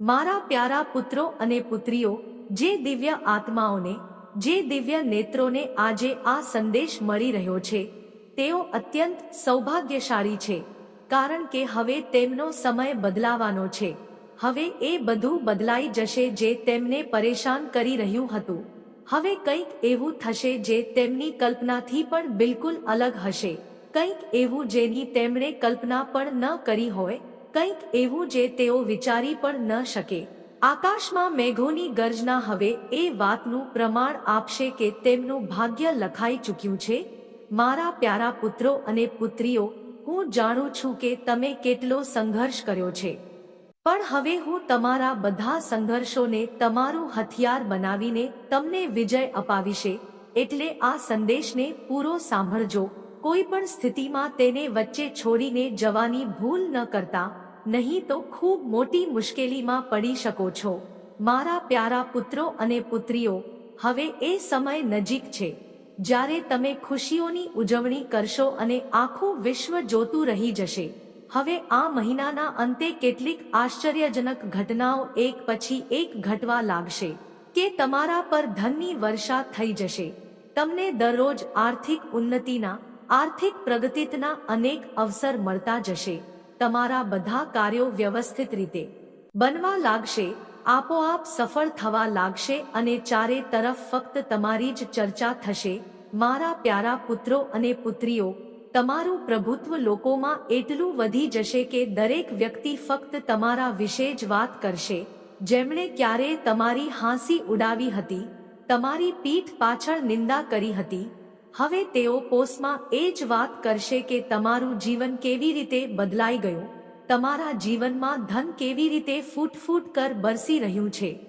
મારા પ્યારા પુત્રો અને પુત્રીઓ, જે દિવ્ય આત્માઓને, જે દિવ્ય નેત્રોને આજે આ સંદેશ મળી રહ્યો છે, તેઓ અત્યંત સૌભાગ્યશાળી છે, કારણ કે હવે તેમનો સમય બદલાવાનો છે. હવે એ બધું બદલાઈ જશે જે તેમને પરેશાન કરી રહ્યું હતું. હવે કંઈક એવું થશે જે તેમની કલ્પનાથી પણ બિલકુલ અલગ હશે. કંઈક એવું જેની તેમણે કલ્પના પણ ન કરી હોય કંઈક એવું જે તેઓ વિચારી પણ ન શકે. આકાશમાં મેઘોની ગર્જના હવે એ વાતનું પ્રમાણ આપશે કે તેમનું ભાગ્ય લખાઈ ચૂક્યું છે. મારા પ્યારા પુત્રો અને પુત્રીઓ, હું જાણું છું કે તમે કેટલો સંઘર્ષ કર્યો છે. પણ હવે હું તમારા બધા સંઘર્ષોને તમારું હથિયાર બનાવીને તમને વિજય અપાવીશે. એટલે આ સંદેશને પૂરો સાંભળજો. કોઈ પણ સ્થિતિમાં તેને વચ્ચે છોડીને જવાની ભૂલ ન કરતા. નહીં તો ખૂબ મોટી મુશ્કેલીમાં પડી શકો છો. મારા પ્યારા પુત્રો અને પુત્રીઓ, હવે એ સમય નજીક છે. જ્યારે તમે ખુશીઓની ઉજવણી કરશો અને આખું વિશ્વ જોતું રહી જશે. હવે આ મહિનાના અંતે કેટલીક આશ્ચર્યજનક ઘટનાઓ એક પછી એક ઘટવા લાગશે કે તમારા પર ધનની વર્ષા થઈ જશે. તમને દરરોજ આર્થિક ઉન્નતિના, આર્થિક પ્રગતિના અનેક અવસર મળતા જશે. તમારા બધા કાર્યો વ્યવસ્થિત રીતે. બનવા લાગશે, આપોઆપ સફળ થવા લાગશે અને ચારે તરફ ફક્ત તમારી જ ચર્ચા થશે, મારા પ્યારા પુત્રો અને પુત્રીઓ, તમારું પ્રભુત્વ લોકોમાં એટલું વધી જશે કે દરેક વ્યક્તિ ફક્ત તમારા વિશે જ વાત કરશે, જેમણે ક્યારેય તમારી હાંસી ઉડાવી હતી, તમારી પીઠ પાછળ નિંદા કરી હતી હવે તેઓ પોસ્ટમાં એ જ વાત કરશે કે તમારું જીવન કેવી રીતે બદલાઈ ગયું? તમારા જીવનમાં ધન કેવી રીતે ફૂટ ફૂટ કર બરસી રહ્યું છે?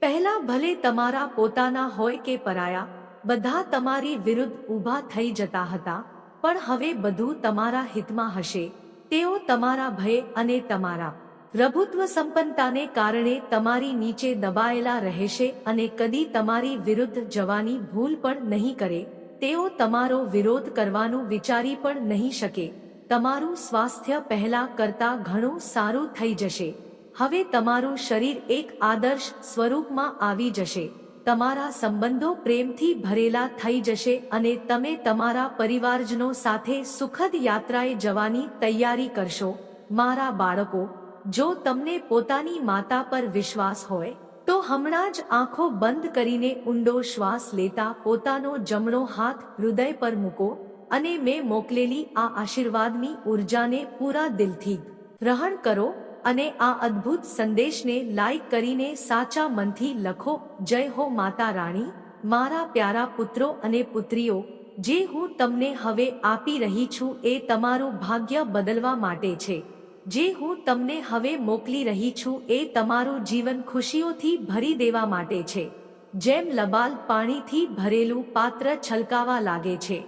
પહેલા ભલે તમારા પોતાના હોય કે પરાયા, બધા તમારી વિરુદ્ધ ઊભા થઈ જતા હતા, પણ હવે બધું તમારા હિતમાં હશે. તેઓ તમારા ભય અને તમારા પ્રભુત્વ સંપન્નતાને કારણે તમારી નીચે દબાયેલા રહેશે અને કદી તમારી વિરુદ્ધ જવાની ભૂલ પણ નહીં કરે. તેઓ તમારો વિરોધ કરવાનું વિચારી પણ નહીં શકે. તમારું સ્વાસ્થ્ય પહેલા કરતા ઘણું સારું થઈ જશે. હવે તમારું શરીર એક આદર્શ સ્વરૂપમાં આવી જશે. તમારા સંબંધો પ્રેમથી ભરેલા થઈ જશે અને તમે તમારા પરિવારજનો સાથે સુખદ યાત્રાએ જવાની તૈયારી કરશો. મારા બાળકો, જો તમને પોતાની માતા પર વિશ્વાસ હોય તો હમણાં જ આંખો બંધ કરીને ઊંડો શ્વાસ લેતા પોતાનો જમણો હાથ હૃદય પર મૂકો અને મેં મોકલેલી આ આશીર્વાદની ઉર્જાને પૂરા દિલથી ગ્રહણ કરો અને આ અદ્ભુત સંદેશને લાઈક કરીને સાચા મનથી લખો, જય હો માતા રાણી, મારા પ્યારા પુત્રો અને પુત્રીઓ, જે હું તમને હવે આપી રહી છું એ તમારું ભાગ્ય બદલવા માટે છે. જે હું તમને હવે મોકલી રહી છું એ તમારું જીવન ખુશીઓથી ભરી દેવા માટે છે. જેમ લબાલ પાણીથી ભરેલું પાત્ર છલકાવા લાગે છે,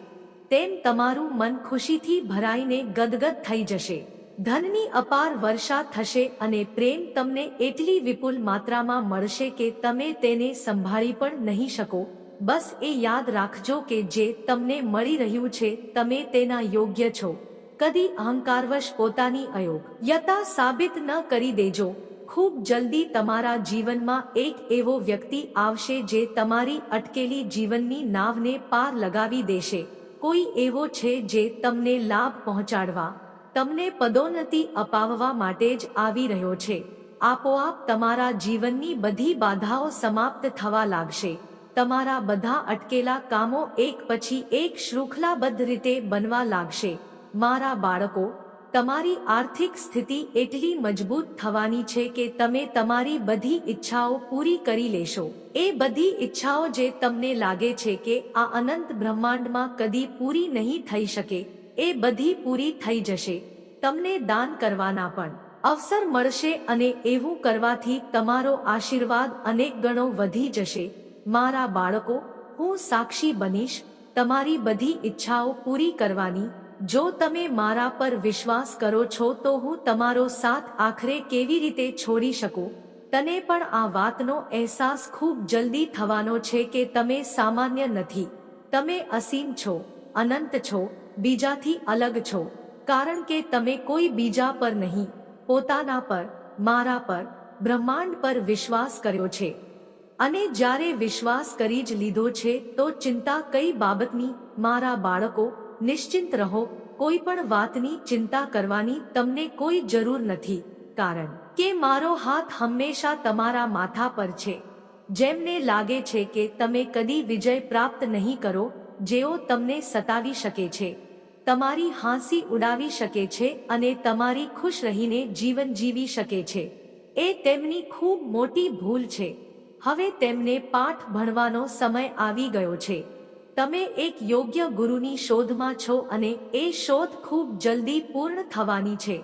તેમ તમારું મન ખુશીથી ભરાઈને ગદગદ થઈ જશે. ધનની અપાર વર્ષા થશે અને પ્રેમ તમને એટલી વિપુલ માત્રામાં મળશે કે તમે તેને સંભાળી પણ નહીં શકો. બસ એ યાદ રાખજો કે જે તમને મળી રહ્યું છે, તમે તેના યોગ્ય છો. કદી અહંકારવશ પોતાની અયોગ્યતા સાબિત ન કરી દેજો. ખૂબ જલ્દી તમારા જીવનમાં એક એવો વ્યક્તિ આવશે જે તમારી અટકેલી જીવનની નાવને પાર લગાવી દેશે. કોઈ એવો છે જે તમને લાભ પહોંચાડવા, તમને પદોન્નતિ અપાવવા માટે જ આવી રહ્યો છે. આપોઆપ તમારા જીવનની બધી બાધાઓ સમાપ્ત થવા લાગશે. તમારા બધા અટકેલા કામો એક પછી એક શૃંખલાબદ્ધ રીતે બનવા લાગશે. મારા બાળકો, તમારી આર્થિક સ્થિતિ એટલી મજબૂત થવાની છે કે તમે તમારી બધી ઈચ્છાઓ પૂરી કરી લેશો. એ બધી ઈચ્છાઓ જે તમને લાગે છે કે આ અનંત બ્રહ્માંડમાં કદી પૂરી નહીં થઈ શકે, એ બધી પૂરી થઈ જશે. તમને દાન કરવાના પણ અવસર મળશે અને એવું કરવાથી તમારો આશીર્વાદ અનેક ગણો વધી જશે. મારા બાળકો, હું સાક્ષી બનીશ, તમારી બધી ઈચ્છાઓ પૂરી કરવાની જો તમે મારા પર વિશ્વાસ કરો છો તો હું તમારો સાથ આખરે કેવી રીતે છોડી શકું? તને પણ આ વાતનો અહેસાસ ખૂબ જલ્દી થવાનો છે કે તમે સામાન્ય નથી. તમે અસીમ છો, અનંત છો, બીજાથી અલગ છો. કારણ કે તમે કોઈ બીજા પર નહીં, પોતાના પર, મારા પર, બ્રહ્માંડ પર વિશ્વાસ કર્યો છે. અને જ્યારે વિશ્વાસ કરી જ લીધો છે તો ચિંતા કઈ બાબતની? મારા બાળકો નિશ્ચિંત રહો, કોઈ પણ વાતની ચિંતા કરવાની તમને કોઈ જરૂર નથી. કારણ કે મારો હાથ હંમેશા તમારા માથા પર છે. જેમને લાગે છે કે તમે કદી વિજય પ્રાપ્ત નહીં કરો, જેઓ તમને સતાવી શકે છે. તમારી હાંસી ઉડાવી શકે છે અને તમારી ખુશ રહીને જીવન જીવી શકે છે. એ તેમની ખૂબ મોટી ભૂલ છે. હવે તેમને પાઠ ભણવાનો સમય આવી ગયો છે. તમે એક યોગ્ય ગુરુની શોધમાં છો અને એ શોધ ખૂબ જલ્દી પૂર્ણ થવાની છે.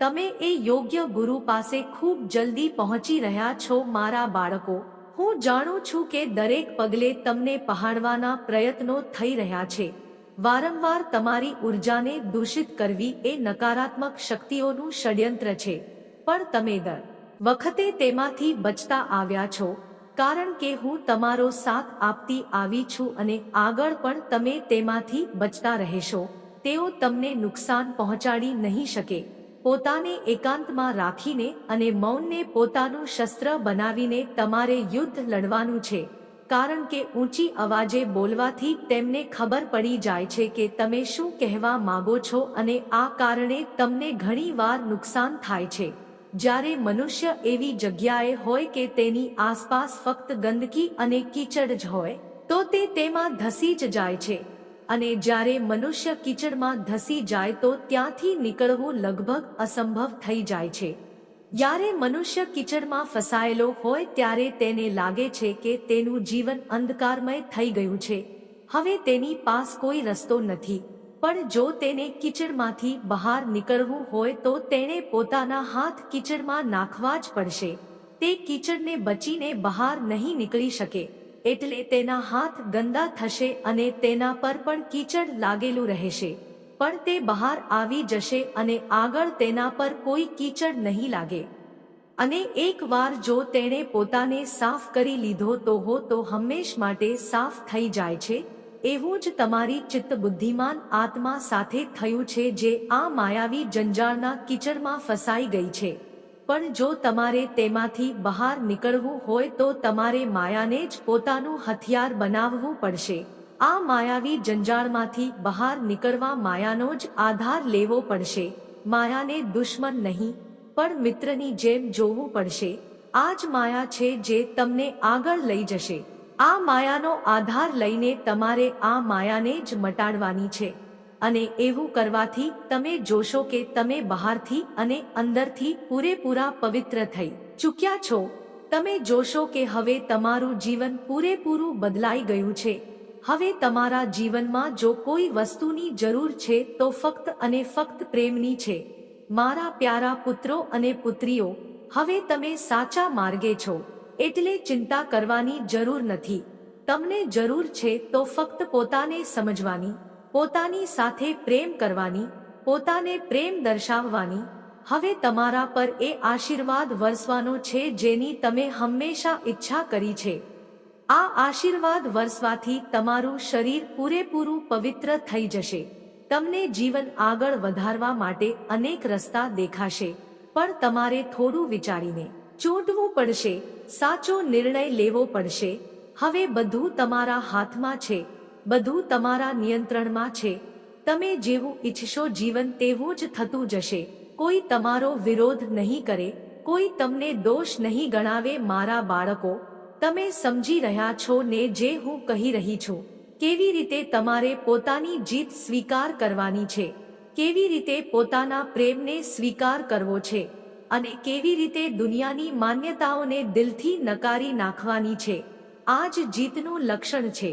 તમે એ યોગ્ય ગુરુ પાસે ખૂબ જલ્દી પહોંચી રહ્યા છો, મારા બાળકો. હું જાણું છું કે દરેક પગલે તમને પહાડવાના પ્રયત્નો થઈ રહ્યા છે. વારંવાર તમારી ઉર્જાને દૂષિત કરવી એ નકારાત્મક શક્તિઓનું ષડયંત્ર છે. પણ તમે દર વખતે તેમાંથી બચતા આવ્યા છો. કારણ કે હું તમારો સાથ આપતી આવી છું અને આગળ પણ તમે તેમાંથી બચતા રહેશો. તેઓ તમને નુકસાન પહોંચાડી નહીં શકે. પોતાને એકાંતમાં રાખીને અને મૌનને પોતાનું શસ્ત્ર બનાવીને તમારે યુદ્ધ લડવાનું છે. કારણ કે ઊંચી અવાજે બોલવાથી તેમને ખબર પડી જાય છે કે તમે શું કહેવા માગો છો અને આ કારણે તમને ઘણીવાર નુકસાન થાય છે. જ્યારે મનુષ્ય એવી જગ્યાએ હોય કે તેની આસપાસ ફક્ત ગંદકી અને કીચડ જ હોય, તો તે તેમાં ધસી જ જાય છે. અને જ્યારે મનુષ્ય કીચડમાં ધસી જાય તો ત્યાંથી નીકળવું લગભગ અસંભવ થઈ જાય છે. જ્યારે મનુષ્ય કીચડમાં ફસાયેલો હોય ત્યારે તેને લાગે છે કે તેનું જીવન અંધકારમય થઈ ગયું છે. હવે તેની પાસ કોઈ રસ્તો નથી. પણ જો તેને કિચડમાંથી બહાર નીકળવું હોય તો તેણે પોતાના હાથ કિચડમાં નાખવા જ પડશે. તે કિચડને બચીને બહાર નહીં નીકળી શકે, એટલે તેના હાથ ગંદા થશે અને તેના પર પણ કીચડ લાગેલું રહેશે. પણ તે બહાર આવી જશે અને આગળ તેના પર કોઈ કીચડ નહીં લાગે. અને એકવાર જો તેણે પોતાને સાફ કરી લીધો તો હો તો હંમેશ માટે સાફ થઈ જાય છે. એવું જ તમારી ચિત્ત બુદ્ધિમાન આત્મા સાથે થયું છે જે આ માયાવી જંજાળના કિચડમાં ફસાઈ ગઈ છે. પણ જો તમારે તેમાંથી બહાર નીકળવું હોય તો તમારે માયાને જ પોતાનું હથિયાર બનાવવું પડશે. આ માયાવી જંજાળમાંથી બહાર નીકળવા માયાનો જ આધાર લેવો પડશે. માયાને દુશ્મન નહીં, પણ મિત્રની જેમ જોવું પડશે. આ જ માયા છે જે તમને આગળ લઈ જશે. આ માયાનો આધાર લઈને તમારે આ માયાને જ મટાડવાની છે. અને એવું કરવાથી તમે જોશો કે તમે બહારથી અને અંદરથી પૂરેપૂરા પવિત્ર થઈ ચૂક્યા છો. તમે જોશો કે હવે તમારું જીવન પૂરેપૂરું બદલાઈ ગયું છે. હવે તમારા જીવનમાં જો કોઈ વસ્તુની જરૂર છે તો ફક્ત અને ફક્ત પ્રેમની છે. મારા પ્યારા પુત્રો અને પુત્રીઓ, હવે તમે સાચા માર્ગે છો. એટલે ચિંતા કરવાની જરૂર નથી. તમને જરૂર છે તો ફક્ત પોતાને સમજવાની, પોતાની સાથે પ્રેમ કરવાની, પોતાને પ્રેમ દર્શાવવાની. હવે તમારા પર એ આશીર્વાદ વરસવાનો છે જેની તમે હંમેશા ઈચ્છા કરી છે. આ આશીર્વાદ વરસવાથી તમારું શરીર પૂરેપૂરું પવિત્ર થઈ જશે. તમને જીવન આગળ વધારવા માટે અનેક રસ્તા દેખાશે. પણ તમારે થોડું વિચારીને ચૂંટવું પડશે. સાચો નિર્ણય લેવો પડશે. હવે બધું તમારા હાથમાં છે. બધું તમારા નિયંત્રણમાં છે. તમે જેવું ઈચ્છશો જીવન તેવું જ થતું જશે. કોઈ તમારો વિરોધ નહીં કરે. કોઈ તમને દોષ નહીં ગણાવે મારા બાળકો. તમે સમજી રહ્યા છો ને જે હું કહી રહી છું. કેવી રીતે તમારે પોતાની જીત સ્વીકાર કરવાની છે? કેવી રીતે પોતાના પ્રેમને સ્વીકાર કરવો છે? અને કેવી રીતે દુનિયાની માન્યતાઓને દિલથી નકારી નાખવાની છે, આ જ જીતનું લક્ષણ છે.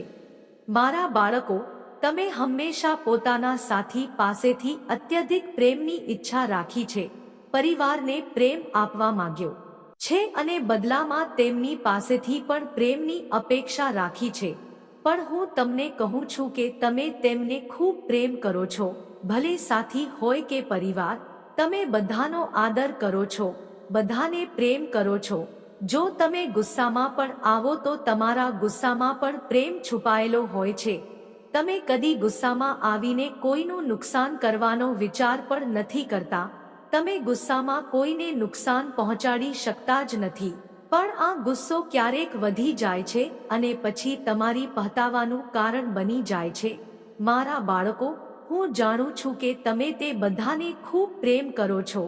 મારા બાળકો, તમે હંમેશા પોતાના સાથી પાસેથી અત્યધિક પ્રેમની ઈચ્છા રાખી છે, પરિવારને પ્રેમ આપવા માંગ્યો. છે અને બદલામાં તેમની પાસેથી પણ પ્રેમની અપેક્ષા રાખી છે. પણ હું તમને કહું છું કે તમે તેમને ખૂબ પ્રેમ કરો છો, ભલે સાથી હોય કે પરિવાર તમે બધાનો આદર કરો છો, બધાને પ્રેમ કરો છો. જો તમે ગુસ્સામાં પણ આવો તો તમારા ગુસ્સામાં પણ પ્રેમ છુપાયેલો હોય છે. તમે કદી ગુસ્સામાં આવીને કોઈનું નુકસાન કરવાનો વિચાર પણ નથી કરતા. તમે ગુસ્સામાં કોઈને નુકસાન પહોંચાડી શકતા જ નથી. પણ આ ગુસ્સો ક્યારેક વધી જાય છે અને પછી તમારી પહતાવાનું કારણ બની જાય છે. મારા બાળકો હું જાણું છું કે તમે તે બધાને ખૂબ પ્રેમ કરો છો.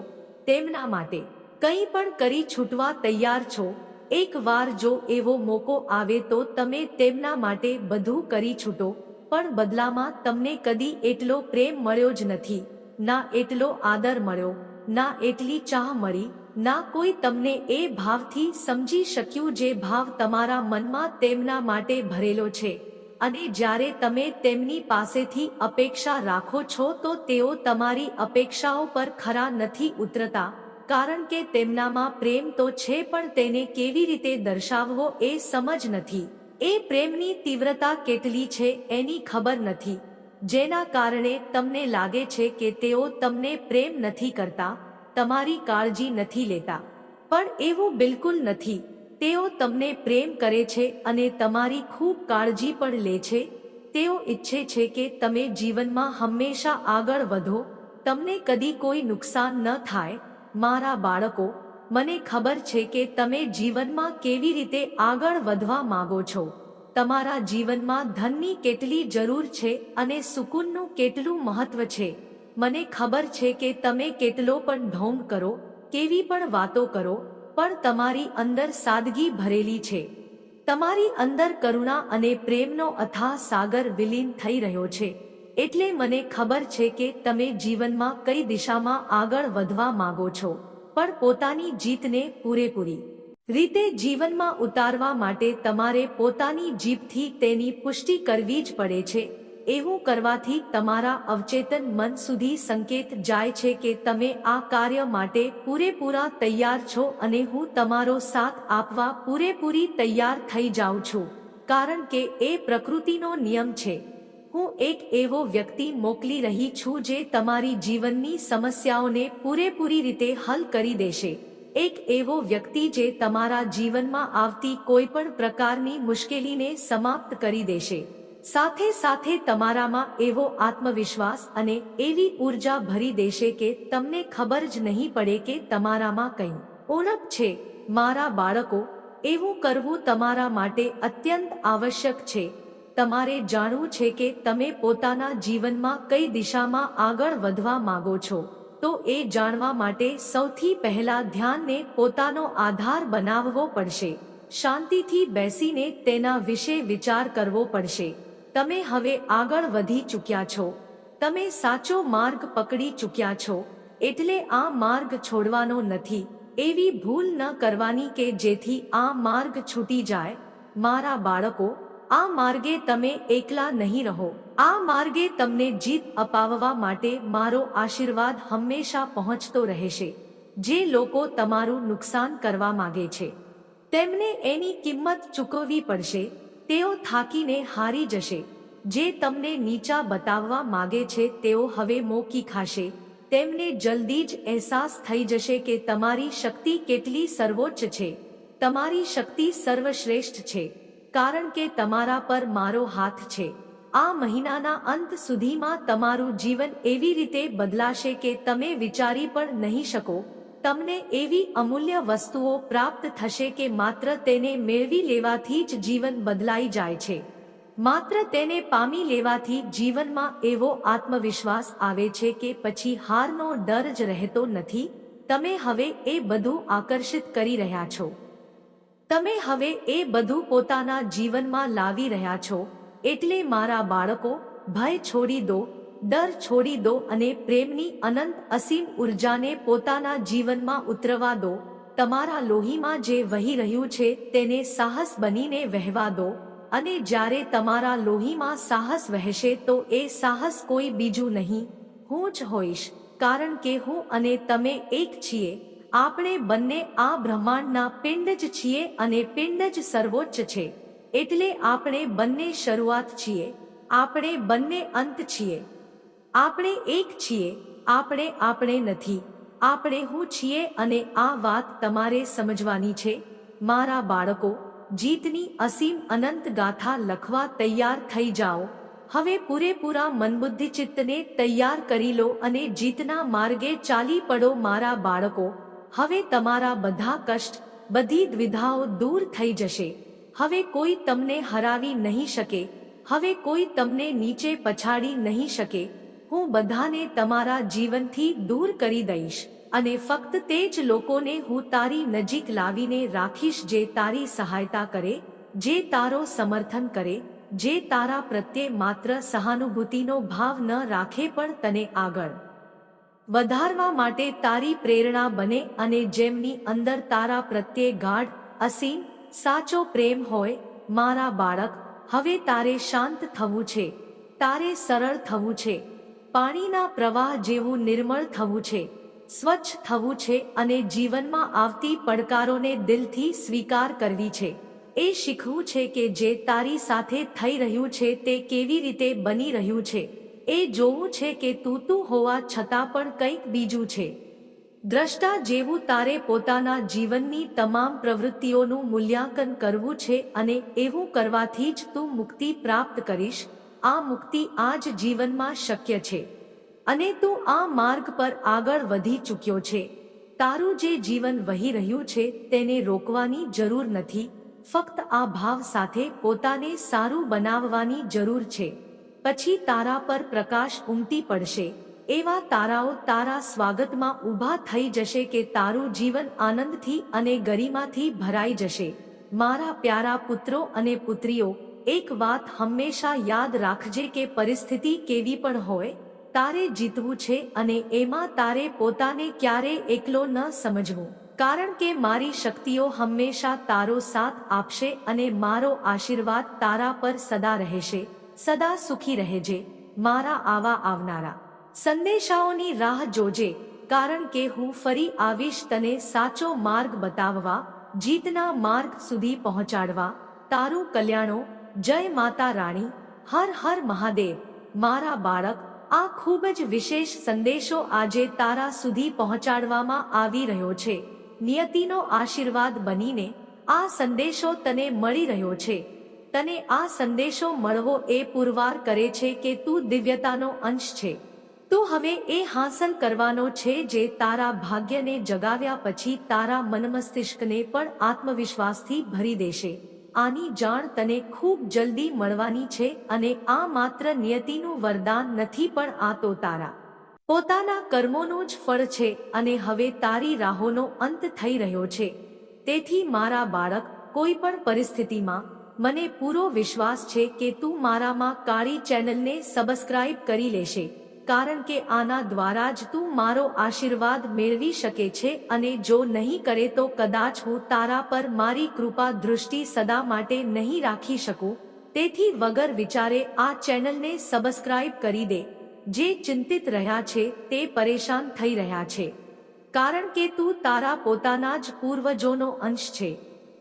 તેમના માટે કંઈ પણ કરી છૂટવા તૈયાર છો. એકવાર જો એવો મોકો આવે તો તમે તેમના માટે બધું કરી છૂટો, પણ બદલામાં તમને કદી એટલો પ્રેમ મળ્યો જ નથી. ના એટલો આદર મળ્યો, ના એટલી ચાહ મળી, ના કોઈ તમને એ ભાવથી સમજી શક્યું જે ભાવ તમારા મનમાં તેમના માટે ભરેલો છે. અને જ્યારે તમે તેમની પાસેથી અપેક્ષા રાખો છો, તો તેઓ તમારી અપેક્ષાઓ પર ખરા નથી ઉતરતા, કારણ કે તેમનામાં પ્રેમ તો છે, પણ તેને કેવી રીતે દર્શાવવો એ સમજ નથી. એ પ્રેમની તીવ્રતા કેટલી છે, એની ખબર નથી. જેના કારણે તમને લાગે છે કે તેઓ તમને પ્રેમ નથી કરતા, તમારી કાળજી નથી લેતા. પણ એવું બિલકુલ નથી. તેઓ તમને પ્રેમ કરે છે અને તમારી ખૂબ કાળજી પણ લે છે. તેઓ ઈચ્છે છે કે તમે જીવનમાં હંમેશા આગળ વધો. તમને કદી કોઈ નુકસાન ન થાય. મારા બાળકો, મને ખબર છે કે તમે જીવનમાં કેવી રીતે આગળ વધવા માંગો છો. તમારા જીવનમાં ધનની કેટલી જરૂર છે અને સુકૂનનું કેટલું મહત્વ છે. મને ખબર છે કે તમે કેટલો પણ ઢોંગ કરો, કેવી પણ વાતો કરો પણ તમારી અંદર સાદગી ભરેલી છે. તમારી અંદર કરુણા અને પ્રેમનો અથાહ સાગર વિલીન થઈ રહ્યો છે. એટલે મને ખબર છે કે તમે જીવનમાં કઈ દિશામાં આગળ વધવા માંગો છો. પણ પોતાની જીતને પૂરેપૂરી રીતે જીવનમાં ઉતારવા માટે તમારે પોતાની જીભથી તેની પુષ્ટિ કરવી જ પડે છે. એવું કરવાથી તમારા અવચેતન મન સુધી સંકેત જાય છે કે તમે આ કાર્ય માટે પૂરેપૂરા તૈયાર છો અને હું તમારો સાથ આપવા પૂરેપૂરી તૈયાર થઈ જાઉં છું. કારણ કે એ પ્રકૃતિનો નિયમ છે. હું એક એવો વ્યક્તિ મોકલી રહી છું જે તમારી જીવનની સમસ્યાઓને પૂરેપૂરી રીતે હલ કરી દેશે. એક એવો વ્યક્તિ જે તમારા જીવનમાં આવતી કોઈપણ પ્રકારની મુશ્કેલીને સમાપ્ત કરી દેશે. સાથે સાથે તમારામાં એવો આત્મવિશ્વાસ અને એવી ઊર્જા ભરી દેશે કે તમને ખબર જ નહીં પડે કે તમારામાં કંઈ ઉણપ છે. મારા બાળકો, એવું કરવું તમારા માટે અત્યંત આવશ્યક છે. તમારે જાણવું છે કે તમે પોતાના જીવનમાં કઈ દિશામાં આગળ વધવા માંગો છો. તો એ જાણવા માટે સૌથી પહેલા ધ્યાનને પોતાનો આધાર બનાવવો પડશે. શાંતિથી બેસીને તેના વિશે વિચાર કરવો પડશે. તમે હવે આગળ વધી ચૂક્યા છો. તમે સાચો માર્ગ પકડી ચૂક્યા છો, એટલે આ માર્ગ છોડવાનો નથી. એવી ભૂલ ન કરવાની કે જેથી આ માર્ગ છૂટી જાય. મારા બાળકો, આ માર્ગે તમે એકલા નહીં રહો. આ માર્ગે તમને જીત અપાવવા માટે મારો આશીર્વાદ હંમેશા પહોંચતો રહેશે. જે લોકો તમારું નુકસાન કરવા માગે છે. તેમને એની કિંમત ચૂકવવી પડશે. તેઓ થાકીને હારી જશે. જે તમને નીચા બતાવવા માગે છે, તેઓ હવે મોકી ખાશે. તેમને જલ્દી જ અહેસાસ થઈ જશે કે તમારી શક્તિ કેટલી સર્વોચ્ચ છે. તમારી શક્તિ સર્વશ્રેષ્ઠ છે. કારણ કે તમારા પર મારો હાથ છે. આ મહિનાના અંત સુધીમાં તમારું જીવન એવી રીતે બદલાશે કે તમે વિચારી પણ નહીં શકો. તમને એવી અમૂલ્ય વસ્તુઓ પ્રાપ્ત થશે કે માત્ર તેને મેળવી લેવાથી જ જીવન બદલાઈ જાય છે. માત્ર તેને પામી લેવાથી જીવનમાં એવો આત્મવિશ્વાસ આવે છે કે પછી હારનો ડર જ રહેતો નથી. તમે હવે એ બધું આકર્ષિત કરી રહ્યા છો. તમે હવે એ બધું પોતાના જીવનમાં લાવી રહ્યા છો. એટલે મારા બાળકો, ભય છોડી દો ડર છોડી દો અને પ્રેમની અનંત અસીમ ઉર્જાને પોતાના જીવનમાં ઉતરવા દો. તમારા લોહીમાં જે વહી રહ્યું છે તેને સાહસ બનીને વહેવા દો. અને જ્યારે તમારા લોહીમાં સાહસ વહેશે તો એ સાહસ કોઈ બીજું નહીં. હું જ હોઈશ, કારણ કે હું અને તમે એક છીએ. આપણે બંને આ બ્રહ્માંડના પિંડ જ છીએ અને પિંડ જ સર્વોચ્ચ છે. એટલે આપણે બંને શરૂઆત છીએ. આપણે બંને અંત છીએ. આપણે એક છીએ, આપણે આપણે નથી. આપણે હું છીએ અને આ વાત તમારે સમજવાની છે. મારા બાળકો, જીતની અસીમ અનંત ગાથા લખવા તૈયાર થઈ જાઓ. હવે પૂરેપૂરા મનબુદ્ધિ ચિત્તને તૈયાર કરી લો અને જીતના માર્ગે ચાલી પડો મારા બાળકો. હવે તમારા બધા કષ્ટ, બધી દ્વિધાઓ દૂર થઈ જશે. હવે કોઈ તમને હરાવી નહીં શકે. હવે કોઈ તમને નીચે પછાડી નહીં શકે. હું બધાને તમારા જીવનથી દૂર કરી દઈશ અને ફક્ત તે જ લોકોને હું તારી નજીક લાવીને રાખીશ જે તારી સહાયતા કરે, જે તારો સમર્થન કરે, જે તારા પ્રત્યે માત્ર સહાનુભૂતિનો ભાવ ન રાખે પણ તને આગળ વધારવા માટે તારી પ્રેરણા બને અને જેમની અંદર તારા પ્રત્યે ગાઢ, અસીમ, સાચો પ્રેમ હોય, મારા બાળક, હવે તારે શાંત થવું છે, તારે સરળ થવું છે. પાણીના પ્રવાહ જેવું નિર્મળ થવું છે, સ્વચ્છ થવું છે અને જીવનમાં આવતી પડકારોને દિલથી સ્વીકાર કરવી છે. એ શીખવું છે કે જે તારી સાથે થઈ રહ્યું છે તે કેવી રીતે બની રહ્યું છે. એ જોવું છે કે તું તું હોવા છતાં પણ કંઈક બીજું છે. દ્રષ્ટા જેવું તારે પોતાના જીવનની તમામ પ્રવૃત્તિઓનું મૂલ્યાંકન કરવું છે અને એવું કરવાથી જ તું મુક્તિ પ્રાપ્ત કરીશ. આ મુક્તિ આ જ જીવનમાં શક્ય છે. અને તું આ માર્ગ પર આગળ વધી ચૂક્યો છે. તારું જે જીવન વહી રહ્યું છે તેને રોકવાની જરૂર નથી. ફક્ત આ ભાવ સાથે પોતાને સારું બનાવવાની જરૂર છે. પછી તારા પર પ્રકાશ ઉમટી પડશે. એવા તારાઓ તારા સ્વાગતમાં ઊભા થઈ જશે કે તારું જીવન આનંદથી અને ગરિમાથી ભરાઈ જશે. મારા પ્યારા પુત્રો અને પુત્રીઓ એક વાત હંમેશા યાદ રાખજે કે પરિસ્થિતિ કેવી પણ હોય, તારે જીતવું છે અને એમાં તારે પોતાને ક્યારે એકલો ન સમજવું. કારણ કે મારી શક્તિઓ હંમેશા તારો સાથ આપશે અને મારો આશીર્વાદ તારા પર સદા રહેશે, સદા સુખી રહેજે, મારા આવા આવનારા. સંદેશાઓની રાહ જોજે, કારણ કે હું ફરી આવીશ તને સાચો માર્ગ બતાવવા, જીતના માર્ગ સુધી પહોંચાડવા, તારું કલ્યાણો જય માતા રાણી, હર હર મહાદેવ. મારા બાળક, આ ખૂબ જ વિશેષ સંદેશો આજે તારા સુધી પહોંચાડવામાં આવી રહ્યો છે. નિયતિનો આશીર્વાદ બનીને આ સંદેશો તને મળી રહ્યો છે. તને આ સંદેશો મળવો એ પુરવાર કરે છે કે તું દિવ્યતાનો અંશ છે. તું હવે એ હાંસલ કરવાનો છે જે તારા ભાગ્યને જગાવ્યા પછી તારા મનમસ્તિષ્કને પણ આત્મવિશ્વાસથી ભરી દેશે. આની જાણ તને ખૂબ જલ્દી મળવાની છે અને આ માત્ર નિયતિનું વરદાન નથી પણ આ તો તારા. પોતાના કર્મોનો જ ફળ છે અને હવે તારી રાહોનો અંત થઈ રહ્યો છે. તેથી મારા બાળક, કોઈ પણ પરિસ્થિતિમાં, મને પૂરો વિશ્વાસ છે કે તું મારામાં કાળી ચેનલને સબસ્ક્રાઇબ કરી લેશે. કારણ કે આના દ્વારા જ તું મારો આશીર્વાદ મેળવી શકે છે અને જો નહીં કરે તો કદાચ હું તારા પર મારી કૃપા દૃષ્ટિ સદા માટે નહીં રાખી શકું. તેથી વગર વિચારે આ ચેનલને સબસ્ક્રાઇબ કરી દે. જે ચિંતિત રહ્યા છે તે પરેશાન થઈ રહ્યા છે. કારણ કે તું તારા પોતાના જ પૂર્વજોનો અંશ છે.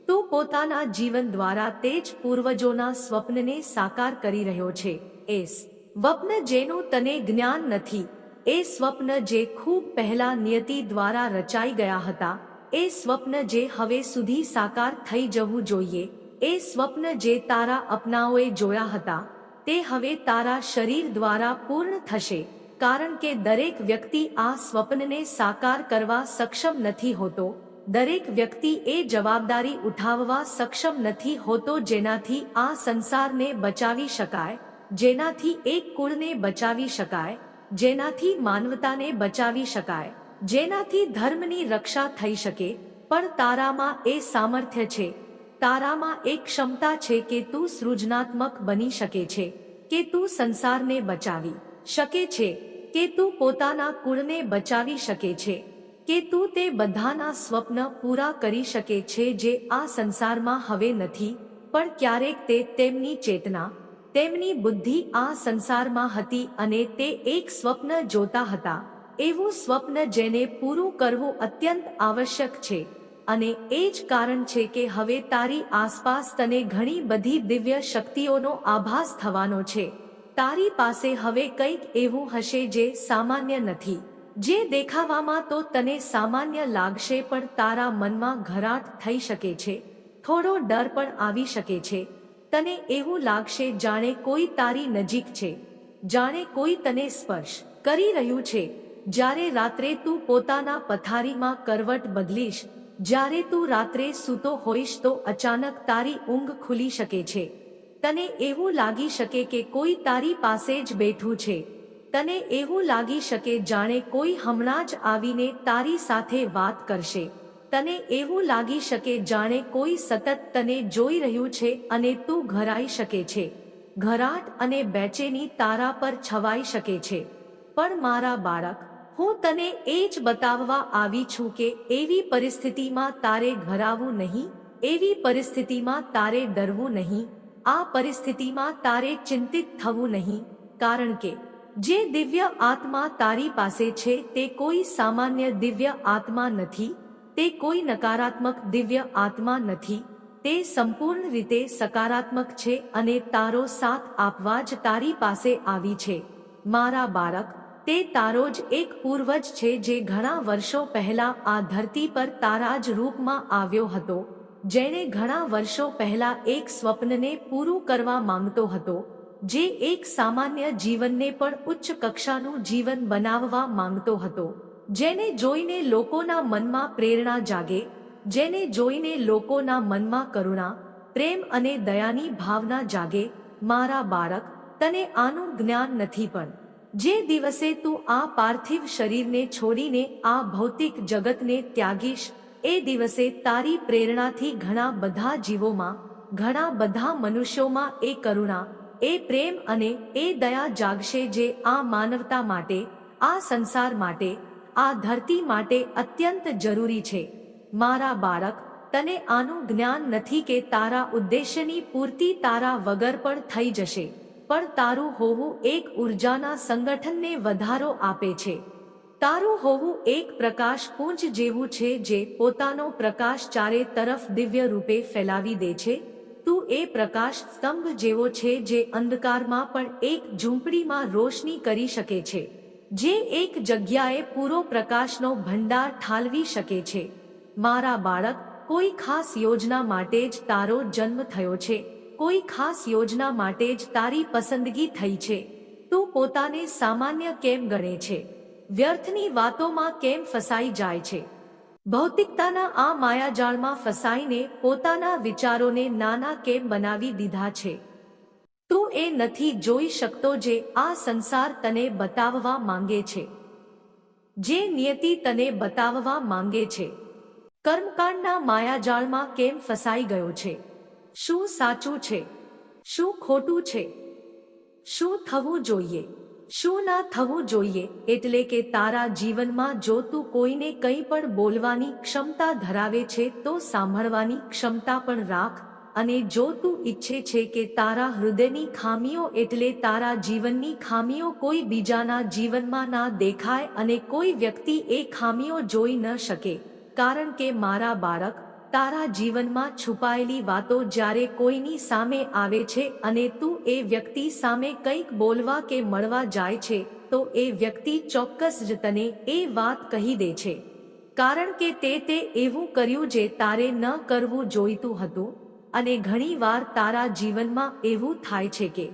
તું પોતાના જીવન દ્વારા તે જ પૂર્વજોના સ્વપ્નને સાકાર કરી રહ્યો છે. એસ. સ્વપ્ન જેનું તને જ્ઞાન નથી, એ સ્વપ્ન જે ખૂબ પહેલા નિયતિ દ્વારા રચાઈ ગયા હતા, એ સ્વપ્ન જે હવે સુધી સાકાર થઈ જવું જોઈએ, એ સ્વપ્ન જે તારા અપનાઓએ જોયા હતા, તે હવે તારા શરીર દ્વારા પૂર્ણ થશે, કારણ કે દરેક વ્યક્તિ આ સ્વપ્નને સાકાર કરવા સક્ષમ નથી હોતો, દરેક વ્યક્તિ એ જવાબદારી ઉઠાવવા સક્ષમ નથી હોતો જેનાથી આ સંસારને બચાવી શકાય. જેનાથી એક કુળને બચાવી શકાય, જેનાથી માનવતાને બચાવી શકાય, જેનાથી ધર્મની રક્ષા થઈ શકે, પણ તારામાં એ સામર્થ્ય છે. તારામાં એક ક્ષમતા છે કે તું સૃજનાત્મક બની શકે છે, કે તું સંસારને બચાવી શકે છે, કે તું પોતાના કુળને બચાવી શકે છે, કે તું તે બધાના સ્વપ્ન પૂરા કરી શકે છે જે આ સંસારમાં હવે નથી, પણ ક્યારેક તે તેમની ચેતના તેમની બુદ્ધિ આ સંસારમાં હતી અને તે એક સ્વપ્ન જોતા હતા. એવું સ્વપ્ન જેને પૂરું કરવું અત્યંત આવશ્યક છે. અને એ જ કારણ છે કે હવે તારી આસપાસ તને ઘણી બધી દિવ્ય શક્તિઓનો આભાસ થવાનો છે. તારી પાસે હવે કંઈક એવું હશે જે સામાન્ય નથી. જે દેખાવામાં તો તને સામાન્ય લાગશે પણ તારા મનમાં ઘરાટ થઈ શકે છે. થોડો ડર પણ આવી શકે છે. તને એવું લાગશે જાણે કોઈ તારી નજીક છે, જાણે કોઈ તને સ્પર્શ કરી રહ્યું છે, જ્યારે રાત્રે તું પોતાના પથારીમાં કરવટ બદલીશ, જ્યારે તું રાત્રે સૂતો હોઈશ તો અચાનક તારી ઊંઘ ખુલી શકે છે. તને એવું લાગી શકે કે કોઈ તારી પાસે જ બેઠું છે. તને એવું લાગી શકે જાણે કોઈ હમણાં જ આવીને તારી સાથે વાત કરશે. તને એવું લાગી શકે જાણે કોઈ સતત તને જોઈ રહ્યું છે અને તું ઘરાઈ શકે છે. ઘરાટ અને બેચેની તારા પર છવાઈ શકે છે. પણ મારા બાળક, હું તને એ જ બતાવવા આવી છું કે એવી પરિસ્થિતિમાં તારે ઘરાવું નહીં, એવી પરિસ્થિતિમાં તારે ડરવું નહીં, આ પરિસ્થિતિમાં તારે ચિંતિત થવું નહીં, કારણ કે જે દિવ્ય આત્મા તારી પાસે છે તે કોઈ સામાન્ય દિવ્ય આત્મા નથી તે કોઈ નકારાત્મક દિવ્ય આત્મા નથી. તે સંપૂર્ણ રીતે સકારાત્મક છે અને તારો સાથ આપવા જ તારી પાસે આવી છે. મારા બાળક, તે તારો જ એક પૂર્વજ છે જે ઘણા વર્ષો પહેલા આ ધરતી પર તારા જ રૂપમાં આવ્યો હતો. જેણે ઘણા વર્ષો પહેલા એક સ્વપ્નને પૂરું કરવા માંગતો હતો, જે એક સામાન્ય જીવનને પણ ઉચ્ચ કક્ષાનું જીવન બનાવવા માંગતો હતો. જેને જોઈને લોકોના મનમાં પ્રેરણા જાગે, જેને જોઈને લોકોના મનમાં કરુણા, પ્રેમ અને દયાની ભાવના જાગે, મારા બાળક, તને આનું જ્ઞાન નથી પણ. જે દિવસે તું આ પાર્થિવ શરીરને છોડીને આ ભૌતિક જગતને ત્યાગીશ, એ દિવસે તારી પ્રેરણાથી ઘણા બધા જીવોમાં, ઘણા બધા મનુષ્યોમાં એ કરુણા, એ પ્રેમ અને એ દયા જાગશે જે આ માનવતા માટે, આ સંસાર માટે આ ધરતી માટે અત્યંત જરૂરી છે. મારા બાળક, તને આનું જ્ઞાન નથી કે તારા ઉદ્દેશ્યની પૂર્તિ તારા વગર પણ થઈ જશે, પણ તારું હોવું એક ઉર્જાના સંગઠનને વધારો આપે છે. તારું હોવું એક પ્રકાશ પુંજ જેવું છે જે પોતાનો પ્રકાશ ચારે તરફ દિવ્ય રૂપે ફેલાવી દે છે. તું એ પ્રકાશ સ્તંભ જેવો છે જે અંધકારમાં પણ એક ઝૂંપડીમાં રોશની કરી શકે છે. જે એક જગ્યાએ પૂરો પ્રકાશનો ભંડાર ઠાલવી શકે છે. મારા બાળક, કોઈ ખાસ યોજના માટે જ તારો જન્મ થયો છે. કોઈ ખાસ યોજના માટે જ તારી પસંદગી થઈ છે. તું પોતાને સામાન્ય કેમ ગણે છે? વ્યર્થની વાતોમાં કેમ ફસાઈ જાય છે? ભૌતિકતાના આ માયાજાળમાં ફસાઈને પોતાના વિચારોને નાના કેમ બનાવી દીધા છે? તું એ નથી જોઈ શકતો જે આ સંસાર તને બતાવવા માંગે છે. જે નિયતિ તને બતાવવા માંગે છે. કર્મકાંડના માયાજાળમાં કેમ ફસાઈ ગયો છે? શું સાચું છે? શું ખોટું છે? શું થવું જોઈએ? શું ના થવું જોઈએ એટલે કે તારા જીવનમાં જો તું કોઈને કંઈ પણ બોલવાની ક્ષમતા ધરાવે છે તો સાંભળવાની ક્ષમતા પણ રાખ અને જો તું ઈચ્છે છે કે તારા હૃદયની ખામીઓ એટલે તારા જીવનની ખામીઓ કોઈ બીજાના જીવનમાં ના દેખાય અને કોઈ વ્યક્તિ એ ખામીઓ જોઈ ન શકે, કારણ કે મારા બાળક, તારા જીવનમાં છુપાયેલી વાતો જ્યારે કોઈની સામે આવે છે અને તું એ વ્યક્તિ સામે કંઈક બોલવા કે મળવા જાય છે, તો એ વ્યક્તિ ચોક્કસ જ તને એ વાત કહી દે છે. કારણ કે તે તે એવું કર્યું જે તારે ન કરવું જોઈતું હતું. અને ઘણીવાર તારા જીવનમાં એવું થાય છે કે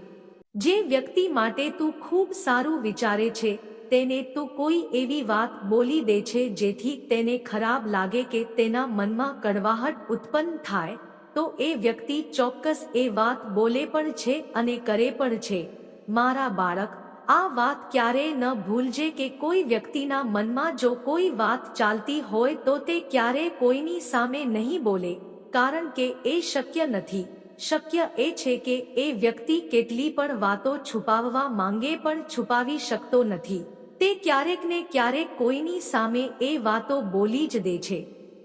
જે વ્યક્તિ માટે તું ખૂબ સારું વિચારે છે, તેને તું કોઈ એવી વાત બોલી દે છે જેથી તેને ખરાબ લાગે કે તેના મનમાં કડવાહટ ઉત્પન્ન થાય, તો એ વ્યક્તિ ચોક્કસ એ વાત બોલે પણ છે અને કરે પણ છે. મારા બાળક, આ વાત ક્યારેય ન ભૂલજે કે કોઈ વ્યક્તિના મનમાં જો કોઈ વાત ચાલતી હોય તો તે ક્યારેય કોઈની સામે નહીં બોલે. કારણ કે એ શક્ય નથી. શક્ય એ છે કે એ વ્યક્તિ કેટલી પણ વાતો છુપાવવા માંગે પણ છુપાવી શકતો નથી. તે ક્યારેક ને ક્યારેક કોઈની સામે એ વાતો બોલી જ દે છે.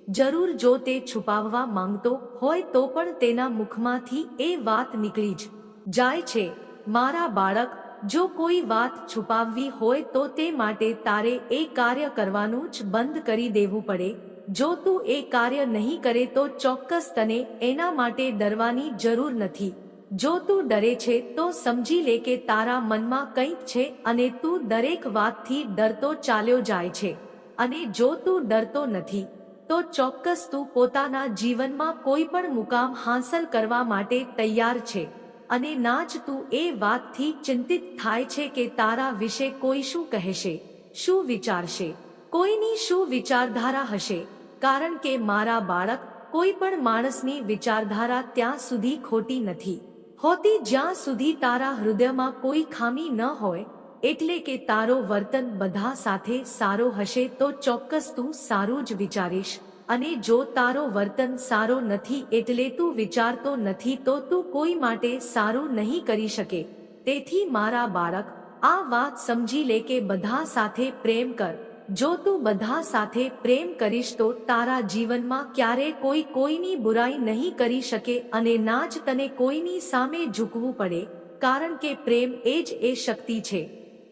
જરૂર જો તે છુપાવવા માંગતો હોય તો પણ તેના મુખમાંથી એ વાત નીકળી જ જાય છે. મારા બાળક, જો કોઈ વાત છુપાવવી હોય તો તે માટે તારે એ કાર્ય કરવાનું જ બંધ કરી દેવું પડે. જો તું એ કાર્ય નહીં કરે તો ચોક્કસ તને એના માટે ડરવાની જરૂર નથી. જો તું ડરે છે તો સમજી લે કે તારા મનમાં કંઈક છે અને તું દરેક વાતથી ડરતો ચાલ્યો જાય છે. અને જો તું ડરતો નથી, તો ચોક્કસ તું પોતાના જીવનમાં કોઈ પણ મુકામ હાંસલ કરવા માટે તૈયાર છે. અને ના જ તું એ વાતથી ચિંતિત થાય છે કે તારા વિશે કોઈ શું કહેશે, શું વિચારશે, કોઈની શું વિચારધારા હશે. કારણ કે મારા બાળક કોઈ પણ માણસની વિચારધારા ત્યાં સુધી ખોટી નથી. હોતી જ્યાં સુધી તારા હૃદયમાં કોઈ ખામી ન હોય, એટલે કે તારો વર્તન બધા સાથે સારો હશે તો ચોક્કસ તું સારું જ વિચારીશ. અને જો તારો વર્તન સારો નથી એટલે તું વિચારતો નથી તો તું કોઈ માટે સારું નહીં કરી શકે. તેથી મારા બાળક, આ વાત સમજી લે કે બધા સાથે પ્રેમ કર. જો તું બધા સાથે પ્રેમ કરીશ તો તારા જીવનમાં ક્યારે કોઈ કોઈની બુરાઈ નહીં કરી શકે અને ના જ તને કોઈની સામે ઝૂકવું પડે, કારણ કે પ્રેમ એ જ એ શક્તિ છે,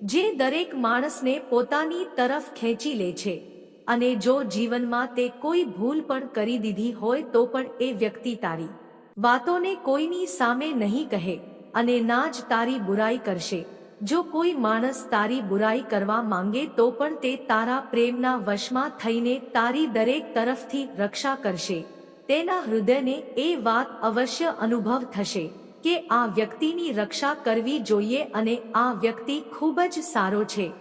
જે દરેક માણસને પોતાની તરફ ખેંચી લે છે. અને જો જીવનમાં તે કોઈ ભૂલ પણ કરી દીધી હોય તો પણ એ વ્યક્તિ તારી વાતોને કોઈની સામે નહીં કહે અને ના જ તારી બુરાઈ કરશે. જો કોઈ માણસ તારી બુરાઈ કરવા માંગે તો પણ તે તારા પ્રેમના વશમાં થઈને તારી દરેક તરફથી રક્ષા કરશે. તેના હૃદયને એ વાત અવશ્ય અનુભવ થશે કે આ વ્યક્તિની રક્ષા કરવી જોઈએ અને આ વ્યક્તિ ખૂબ જ સારો છે.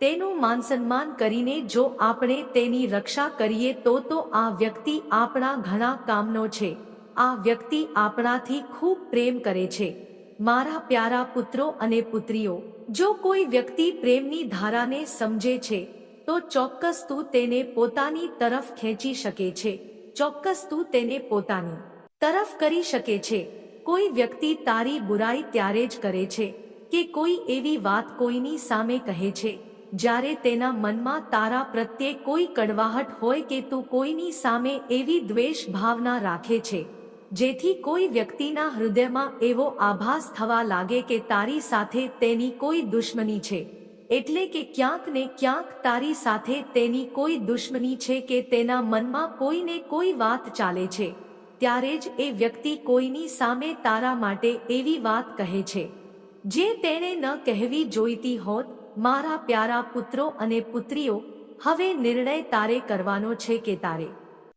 તેનું માન સન્માન કરીને જો આપણે તેની રક્ષા કરીએ તો તો આ વ્યક્તિ આપણા ઘણા કામનો છે. આ વ્યક્તિ આપણાથી ખૂબ પ્રેમ કરે છે. મારા પ્યારા પુત્રો અને પુત્રીઓ, જો કોઈ વ્યક્તિ પ્રેમની ધારાને સમજે છે, તો ચોક્કસ તું તેને પોતાની તરફ ખેંચી શકે છે. ચોક્કસ તું તેને પોતાની તરફ કરી શકે છે. કોઈ વ્યક્તિ તારી બુરાઈ ત્યારે જ કરે છે કે કોઈ એવી વાત કોઈની સામે કહે છે. જ્યારે તેના મનમાં તારા પ્રત્યે કોઈ કડવાહટ હોય કે તું કોઈની સામે એવી દ્વેષ ભાવના રાખે છે જેથી કોઈ વ્યક્તિના હૃદયમાં એવો આભાસ થવા લાગે કે તારી સાથે તેની કોઈ દુશ્મની છે. એટલે કે ક્યાંક ને ક્યાંક તારી સાથે તેની કોઈ દુશ્મની છે કે તેના મનમાં કોઈને કોઈ વાત ચાલે છે. ત્યારે જ એ વ્યક્તિ કોઈની સામે તારા માટે એવી વાત કહે છે. જે તેને ન કહેવી જોઈતી હોત, મારા પ્યારા પુત્રો અને પુત્રીઓ, હવે નિર્ણય તારે કરવાનો છે કે તારે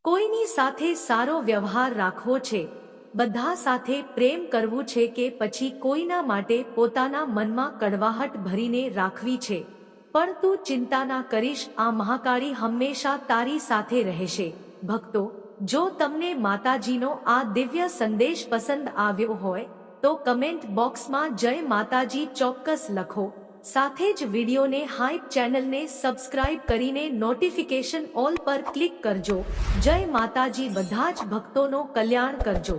કોઈની સાથે સારો વ્યવહાર રાખવો છે, બધા સાથે પ્રેમ કરવું છે કે પછી કોઈના માટે પોતાના મનમાં કડવાહટ ભરીને રાખવી છે. પણ તું ચિંતા ના કરીશ, આ મહાકાળી હંમેશા તારી સાથે રહેશે. ભક્તો, જો તમને માતાજીનો આ દિવ્ય સંદેશ પસંદ આવ્યો હોય, તો કમેન્ટ બોક્સમાં જય માતાજી ચોક્કસ લખો. સાથે જ વિડીયોને હાઈપ ચેનલને સબસ્ક્રાઇબ કરીને નોટિફિકેશન ઓલ પર ક્લિક કરજો. જય માતાજી, બધા જ ભક્તોનો કલ્યાણ કરજો.